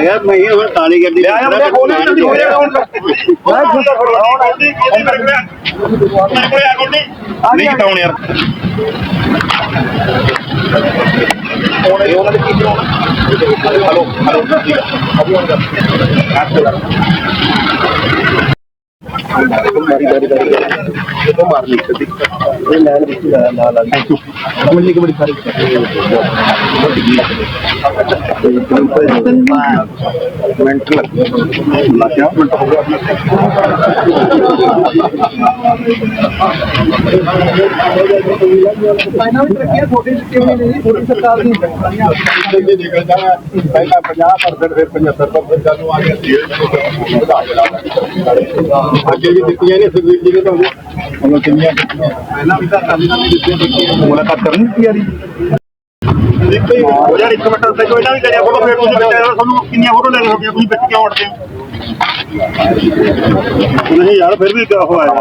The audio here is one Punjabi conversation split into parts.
ਮੈਂ ਕਿਹਾ ਮੈਂ ਹੁਣ ਕਾਲੀ ਗੱਡੀ ਲਿਆ ਜਾ ਮੁੰਡਾ ਖੋਲ ਜਲਦੀ ਹੋ। ਜਾਏਗਾ ਹੁਣ ਮੈਂ ਖੁੰਦਾ ਨਹੀਂ ਕਟਾਉਣ ਯਾਰ। ਉਹਨਾਂ ਦੇ ਕੀ ਹਲੋ ਹਲੋ ਮਾਰੀ ਮਾਰੀ ਇਹ ਪਹਿਲਾਂ 50% ਫਿਰ 75% ਚੱਲੂ ਆ ਗਿਆ ਅੱਗੇ ਵੀ ਦਿੱਤੀਆਂ ਨੇ ਸੁਖਵੀਰ ਜੀ ਨੇ ਤਾਂ ਉਹਨਾਂ ਕਿੰਨੀਆਂ ਦਿੱਤੀਆਂ। ਪਹਿਲਾਂ ਵੀ ਤਾਂ ਕਾਲੀ ਨਾਲ ਦਿੱਤੀਆਂ ਮੁਲਾਕਾਤ ਕਰਨ ਦੀ ਤਿਆਰੀ ਹੋ ਯਾਰ ਇੱਕ ਮਿੰਟ ਤੇ ਕੋਈ ਨਾ ਵੀ ਕਰਿਆ ਫੋਟੋ ਫੇਰ ਤੁਸੀਂ ਬੱਚਿਆਂ ਦਾ ਤੁਹਾਨੂੰ ਕਿੰਨੀਆਂ ਫੋਟੋ ਲੈਣੀਆਂ ਹੋਗੀਆਂ ਤੁਸੀਂ ਵਿੱਚ ਕਿਉਂ ਅੜਦੇ ਹੋ। ਨਹੀਂ ਯਾਰ ਫਿਰ ਵੀ ਕਿਆ ਹੋਇਆ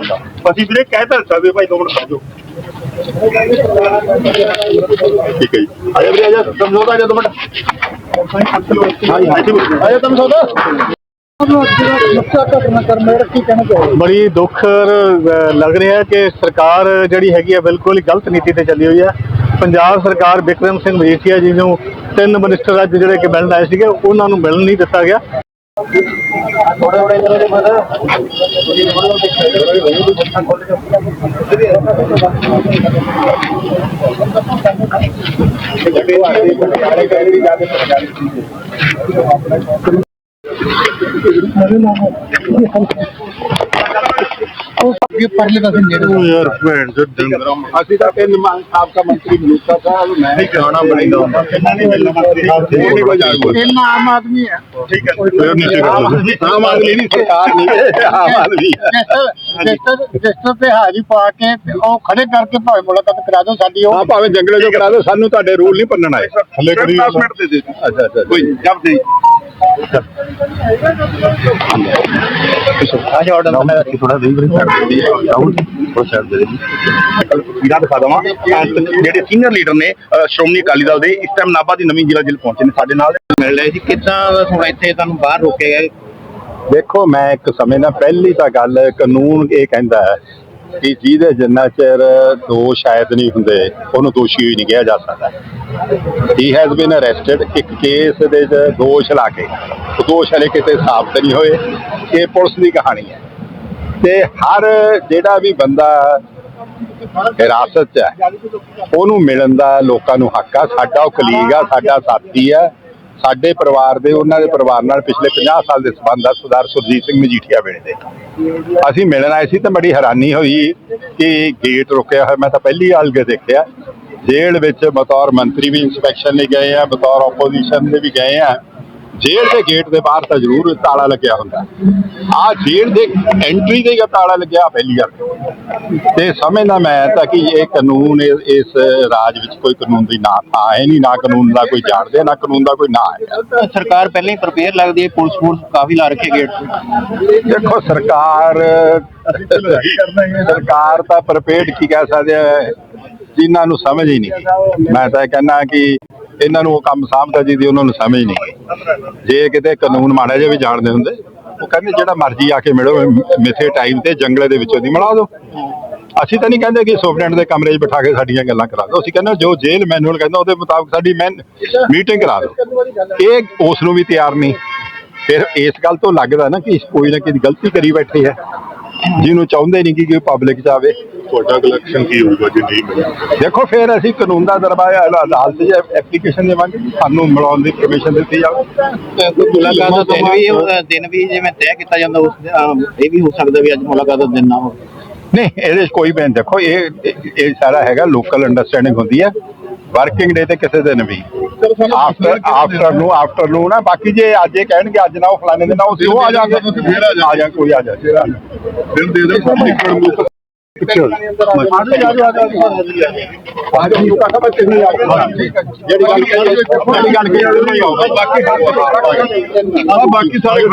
ਅਸੀਂ ਵੀਰੇ ਕਹਿ ਤਾਂ ਸਕਦੇ ਭਾਈ ਦੋ ਮਿੰਟ ਖੜ੍ਹ ਜਾਓ ਠੀਕ ਹੈ ਜੀ। ਆ ਜਾ ਵੀਰੇ ਆ ਜਾ ਸਮਝੌਤਾ ਜਦ ਮਿੰਟ। ਹਾਂ ਜੀ ਆ ਜਾ ਸਮਝੌਤਾ ਬੜੀ ਦੁੱਖ ਲੱਗ ਰਿਹਾ ਹੈ ਕਿ ਸਰਕਾਰ ਜਿਹੜੀ ਹੈਗੀ ਹੈ ਬਿਲਕੁਲ ਹੀ ਗਲਤ ਨੀਤੀ ਤੇ ਚੱਲੀ ਹੋਈ ਹੈ। ਪੰਜਾਬ ਸਰਕਾਰ ਬਿਕਰਮ ਸਿੰਘ ਮਜੀਠੀਆ ਜੀ ਨੂੰ ਤਿੰਨ ਮਿਨਿਸਟਰ ਅੱਜ ਜਿਹੜੇ ਕਿ ਮਿਲਣ ਆਏ ਸੀਗੇ, ਉਹਨਾਂ ਨੂੰ ਮਿਲਣ ਨਹੀਂ ਦਿੱਤਾ ਗਿਆ। ਯਾਰ ਭੈਣ ਜੋ ਡੰਗਰਾਂ ਅਸੀਂ ਤਾਂ ਤਿੰਨ ਮੰਗ ਆਪਕਾ ਮੰਤਰੀ ਮਲੂਕਾ ਸਾਹਿਬ ਮੈਂ ਨਹੀਂ ਜਾਣਾ ਬਣੇਗਾ ਇਹਨਾਂ ਨੇ ਮਿਲਣਾ ਮੰਤਰੀ ਸਾਹਿਬ? ਉਹ ਨਹੀਂ ਕੋਈ ਜਾਣਦਾ ਇਹਨਾਂ ਆਮ ਆਦਮੀ ਹੈ ਠੀਕ ਹੈ। ਫਿਰ ਨੀਚੇ ਕਰ ਲਓ ਆਮ ਆਦਮੀ ਨਹੀਂ ਸਰਕਾਰ ਨਹੀਂ। ਆਮ ਆਦਮੀ ਹੈ ਰਜਿਸਟਰ ਰਜਿਸਟਰ ਤੇ ਹਾਜ਼ਰੀ ਪਾ ਕੇ ਤੇ ਉਹ ਖੜੇ ਕਰਕੇ ਭਾਵੇਂ ਮੁਲਾਕਾਤ ਕਰਾ ਦਿਓ ਸਾਡੀ ਉਹ ਹਾਂ ਭਾਵੇਂ ਜੰਗਲੇ ਚੋਂ ਕਰਾ ਦਿਓ ਸਾਨੂੰ ਤੁਹਾਡੇ ਰੂਲ ਨਹੀਂ ਪੰਨਣ ਆਏ। ਥੱਲੇ ਕਰੀ 10 ਮਿੰਟ ਦੇ ਦੇ ਅੱਛਾ ਅੱਛਾ। ਕੋਈ ਜਬ ਦੇ ਆਜ ਆਰਡਰ ਮੈਂ ਥੋੜਾ ਦੇਈ ਬਰੀ ਛੱਡ ਦਿੰਦੀ ਹੈ ਰਾਹੁਲ ਉਹ ਛੱਡ ਦੇ ਵੀਰਾ ਦਿਖਾ ਦਵਾਂ ਜਿਹੜੇ ਸੀਨੀਅਰ ਲੀਡਰ ਨੇ ਅਹ, ਸ਼੍ਰੋਮਣੀ ਅਕਾਲੀ ਦਲ ਦੇ ਇਸ ਟਾਈਮ ਨਾਭਾ ਦੀ ਨਵੀਂ ਜ਼ਿਲ੍ਹਾ ਜੇਲ੍ਹ ਪਹੁੰਚੇ ਨੇ ਸਾਡੇ ਨਾਲ। ਮਿਲ ਰਿਹਾ ਜੀ ਕਿੱਦਾਂ ਹੁਣ ਇੱਥੇ ਤੁਹਾਨੂੰ ਬਾਹਰ ਰੋਕੇ ਗਏ ਦੇਖੋ ਮੈਂ ਇੱਕ ਸਮੇਂ ਨਾਲ ਪਹਿਲੀ ਤਾਂ ਗੱਲ ਕਾਨੂੰਨ ਇਹ ਕਹਿੰਦਾ ਹੈ ਕਿ ਜਿਹਦੇ ਜਿੰਨਾ ਚਿਰ ਦੋਸ਼ ਸ਼ਾਇਦ ਨਹੀਂ ਹੁੰਦੇ ਉਹਨੂੰ ਦੋਸ਼ੀ ਹੀ ਨਹੀਂ ਕਿਹਾ ਜਾ ਸਕਦਾ। ਹੀ ਹੈਜ਼ ਬੀਨ ਅਰੈਸਟਡ ਇੱਕ ਕੇਸ ਦੇ ਦੋਸ਼ ਲਾ ਕੇ। ਉਹ ਦੋਸ਼ ਹਲੇ ਕਿਤੇ ਸਾਬਤ ਨਹੀਂ ਹੋਏ। ਇਹ ਪੁਲਿਸ ਦੀ ਕਹਾਣੀ ਹੈ। ਤੇ ਹਰ ਜਿਹੜਾ ਵੀ ਬੰਦਾ ਹਿਰਾਸਤ 'ਚ ਹੈ, ਉਹਨੂੰ ਮਿਲਣ ਦਾ ਲੋਕਾਂ ਨੂੰ ਹੱਕ ਆ। ਸਾਡਾ ਉਹ ਕਲੀਗ ਆ, ਸਾਡਾ ਸਾਥੀ ਆ। ਸਾਡੇ ਪਰਿਵਾਰ ਦੇ, ਉਹਨਾਂ ਦੇ ਪਰਿਵਾਰ ਨਾਲ ਪਿਛਲੇ 50 ਸਾਲ ਦੇ ਸਬੰਧ ਆ ਸਰਦਾਰ ਸੁਰਜੀਤ ਸਿੰਘ ਮਜੀਠੀਆ ਵੇਲੇ ਦੇ। ਅਸੀਂ ਮਿਲਣ ਆਏ ਸੀ ਤਾਂ ਬੜੀ ਹੈਰਾਨੀ ਹੋਈ ਕਿ ਗੇਟ ਰੁਕਿਆ ਹੋਇਆ। ਮੈਂ ਤਾਂ ਪਹਿਲੀ ਵਾਰ ਦੇਖਿਆ। ਜੇਲ੍ਹ ਵਿੱਚ ਬਤੌਰ ਮੰਤਰੀ ਵੀ ਇਨਸਪੈਕਸ਼ਨ ਲਈ ਗਏ ਆ ਬਤੌਰ ਆਪੋਜੀਸ਼ਨ ਦੇ ਵੀ ਗਏ ਆ। ਜੇਲ੍ਹ ਦੇ ਗੇਟ ਦੇ ਬਾਹਰ ਤਾਂ ਜ਼ਰੂਰ ਤਾਲਾ ਲੱਗਿਆ ਹੁੰਦਾ। ਆ ਜੇਲ੍ਹ ਦੇ ਐਂਟਰੀ ਦੇ ਹੀ ਤਾਲਾ ਲੱਗਿਆ ਪਹਿਲੀ ਵਾਰ ਤੇ। ਸਮਝਦਾ ਮੈਂ ਤਾਂ ਕਿ ਇਹ ਕਾਨੂੰਨ ਇਸ ਰਾਜ ਵਿੱਚ ਕੋਈ ਕਾਨੂੰਨ ਦੀ ਨਾ ਥਾਂ ਹੈ ਨਹੀਂ ਨਾ ਕਾਨੂੰਨ ਦਾ ਕੋਈ ਜਾਣਦੇ ਨਾ ਕਾਨੂੰਨ ਦਾ ਕੋਈ ਨਾ ਹੈ। ਸਰਕਾਰ ਪਹਿਲਾਂ ਹੀ ਪ੍ਰਪੇਅਰ ਲੱਗਦੀ ਹੈ ਪੁਲਿਸ ਫੋਰਸ ਕਾਫੀ ਲਾ ਰੱਖੇ ਗੇਟ ਤੇ। ਦੇਖੋ ਸਰਕਾਰ ਸਰਕਾਰ ਤਾਂ ਪ੍ਰਪੇਅਰਡ ਕੀ ਕਹਿ ਸਕਦੇ ਆ। ਜਿਨ੍ਹਾਂ ਨੂੰ ਸਮਝ ਹੀ ਨਹੀਂ ਮੈਂ ਤਾਂ ਇਹ ਕਹਿੰਦਾ ਕਿ ਇਹਨਾਂ ਨੂੰ ਉਹ ਕੰਮ ਸਾਂਭਦਾ ਜੀ ਦੀ ਉਹਨਾਂ ਨੂੰ ਸਮਝ ਨਹੀਂ ਜੇ ਕਿਤੇ ਕਾਨੂੰਨ ਮਾੜਾ ਜਿਹਾ ਵੀ ਜਾਣਦੇ ਹੁੰਦੇ, ਉਹ ਕਹਿੰਦੇ ਜਿਹੜਾ ਮਰਜ਼ੀ ਆ ਕੇ ਮਿਲੋ, ਮਿਥੇ ਟਾਈਮ ਤੇ ਜੰਗਲੇ ਦੇ ਵਿੱਚੋਂ ਦੀ ਮਿਲਾ ਦਿਓ। ਅਸੀਂ ਤਾਂ ਨਹੀਂ ਕਹਿੰਦੇ ਕਿ ਸੁਪਰਡੈਂਟ ਦੇ ਕਮਰੇ 'ਚ ਬਿਠਾ ਕੇ ਸਾਡੀਆਂ ਗੱਲਾਂ ਕਰਾ ਦਿਓ। ਅਸੀਂ ਕਹਿੰਦੇ ਜੋ ਜੇਲ੍ਹ ਮੈਨੂਅਲ ਕਹਿੰਦਾ ਉਹਦੇ ਮੁਤਾਬਕ ਸਾਡੀ ਮੈਂ ਮੀਟਿੰਗ ਕਰਾ ਦਿਓ। ਇਹ ਉਸ ਨੂੰ ਵੀ ਤਿਆਰ ਨਹੀਂ। ਫਿਰ ਇਸ ਗੱਲ ਤੋਂ ਲੱਗਦਾ ਨਾ ਕਿ ਕੋਈ ਨਾ ਕੋਈ ਗਲਤੀ ਕਰੀ ਬੈਠੇ ਹੈ। ਜਿਹਨੂੰ ਚਾਹੁੰਦੇ ਨਹੀਂ ਕਿ ਪਬਲਿਕ ਜਾਵੇ ਤੁਹਾਡਾ ਕਲੈਕਸ਼ਨ ਕੀ ਹੋਊਗਾ ਜੇ ਨਹੀਂ ਮਿਲਿਆ? ਦੇਖੋ ਫਿਰ ਅਸੀਂ ਕਾਨੂੰਨ ਦਾ ਦਰਬਾਰ ਅਦਾਲਤ 'ਚ ਐਪਲੀਕੇਸ਼ਨ ਦੇਵਾਂਗੇ ਸਾਨੂੰ ਮਿਲਾਉਣ ਦੀ ਪਰਮਿਸ਼ਨ ਦਿੱਤੀ ਜਾਵੇ। ਮੁਲਾਕਾਤ ਦਾ ਦਿਨ ਵੀ ਅਹ, ਦਿਨ ਵੀ ਜਿਵੇਂ ਤੈਅ ਕੀਤਾ ਜਾਂਦਾ ਉਸ ਦਿਨ, ਇਹ ਵੀ ਹੋ ਸਕਦਾ ਵੀ ਅੱਜ ਮੁਲਾਕਾਤ ਦਾ ਦਿਨ ਨਾ ਹੋਵੇ। ਨਹੀਂ ਇਹਦੇ 'ਚ ਕੋਈ ਬੈਨ ਦੇਖੋ ਇਹ ਇਹ- ਇਹ ਸਾਰਾ ਹੈਗਾ ਲੋਕਲ ਅੰਡਰਸਟੈਂਡਿੰਗ ਹੁੰਦੀ ਹੈ। ਵਰਕਿੰਗ ਡੇ ਤੇ ਕਿਸੇ ਦਿਨ ਵੀ। ਆਫਟਰ ਆਫਟਰ ਨੂੰ ਆਫਟਰ ਨੂੰ ਨਾ ਬਾਕੀ ਜੇ ਅੱਜ ਇਹ ਕਹਿਣਗੇ ਅੱਜ ਨਾ ਉਹ ਫਲਾਣੇ ਦਿਨ ਆਓ ਉਹ ਆ ਜਾਗੇ ਫਿਰ ਆ ਆ ਜਾ ਕੋਈ ਆ ਜਾ ਦਿਨ ਦੇ ਦੇ ਪਬਲਿਕ ਨੂੰ ਪਿੱਛੇ ਹੋ ਜਾ ਜਿਹੜੀ ਗੱਲ ਜਿਹੜੀ ਗੱਲ ਕੀ ਨਹੀਂ ਆਉਂਦਾ। ਬਾਕੀ ਆ ਬਾਕੀ ਸਾਰੇ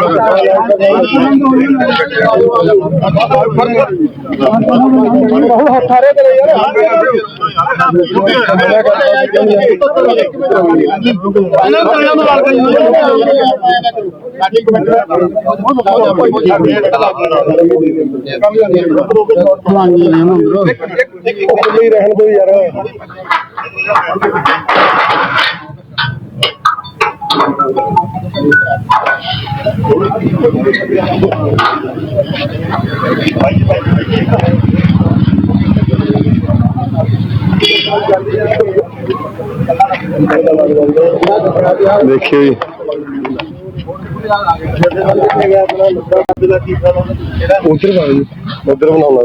ਬਹੁਤ ਹੱਥਾਰੇ ਕਰੇ ਯਾਰ। ਰਹਿਣ ਦੋ ਯਾਰ ਦੇਖਿਓ देखिए उधर उधर बनाना नंबर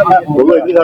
Bagaimana?